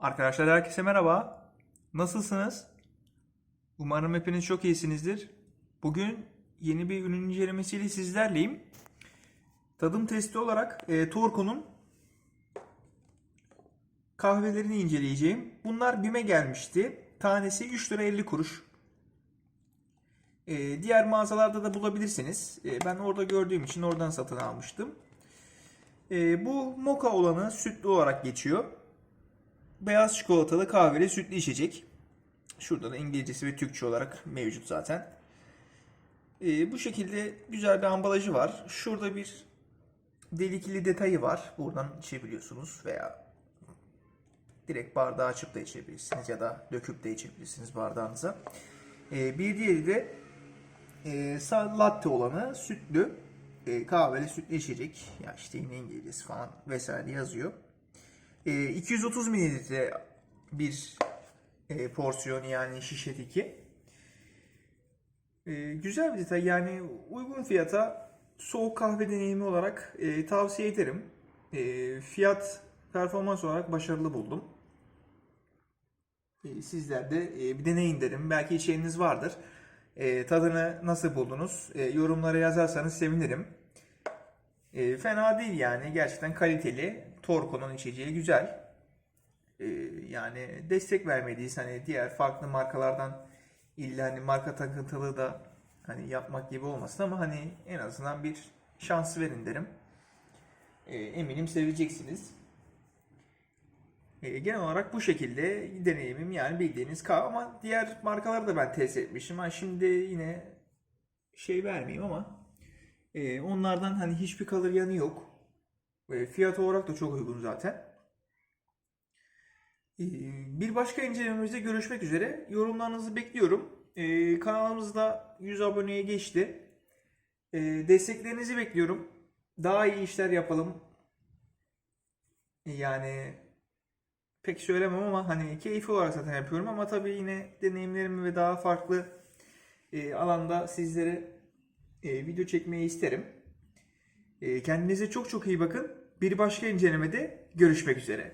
Arkadaşlar herkese merhaba. Nasılsınız? Umarım hepiniz çok iyisinizdir. Bugün yeni bir ürün incelemesiyle sizlerleyim. Tadım testi olarak e, Torko'nun kahvelerini inceleyeceğim. Bunlar BİM'e gelmişti. Tanesi 3 lira 50 kuruş. E, diğer mağazalarda da bulabilirsiniz. E, ben orada gördüğüm için oradan satın almıştım. E, bu moka olanı sütlü olarak geçiyor. Beyaz çikolatalı kahveli sütlü içecek. Şurada da İngilizcesi ve Türkçe olarak mevcut zaten. E, bu şekilde güzel bir ambalajı var. Şurada bir delikli detayı var. Buradan içebiliyorsunuz veya direkt bardağı açıp da içebilirsiniz ya da döküp de içebilirsiniz bardağınıza. E, bir diğeri de e, latte olanı sütlü e, kahveli sütlü içecek. Ya işte yine İngilizcesi falan vesaire yazıyor. E, 230 mililitre bir e, porsiyon yani şişe tiki. E, güzel bir detay yani uygun fiyata soğuk kahve deneyimi olarak e, tavsiye ederim. E, fiyat performans olarak başarılı buldum. Sizler de e, bir deneyin derim. Belki içeceğiniz vardır. E, tadını nasıl buldunuz? E, yorumlara yazarsanız sevinirim. E, fena değil yani. Gerçekten kaliteli. Torko'nun içeceği güzel. E, yani destek vermeliyiz. Hani diğer farklı markalardan illa hani marka takıntılı da hani yapmak gibi olmasın ama hani en azından bir şans verin derim. E, eminim seveceksiniz. E, genel olarak bu şekilde deneyimim yani bildiğiniz kahve ama diğer markaları da ben test etmişim. Ha şimdi yine şey vermeyeyim ama e, onlardan hani hiçbir kalır yanı yok. Fiyat olarak da çok uygun zaten. E, bir başka incelememizde görüşmek üzere. Yorumlarınızı bekliyorum. E, kanalımızda 100 aboneye geçti. E, desteklerinizi bekliyorum. Daha iyi işler yapalım. Yani pek söylemem ama hani keyfi olarak zaten yapıyorum ama tabii yine deneyimlerimi ve daha farklı e, alanda sizlere e, video çekmeyi isterim. E, kendinize çok çok iyi bakın. Bir başka incelemede görüşmek üzere.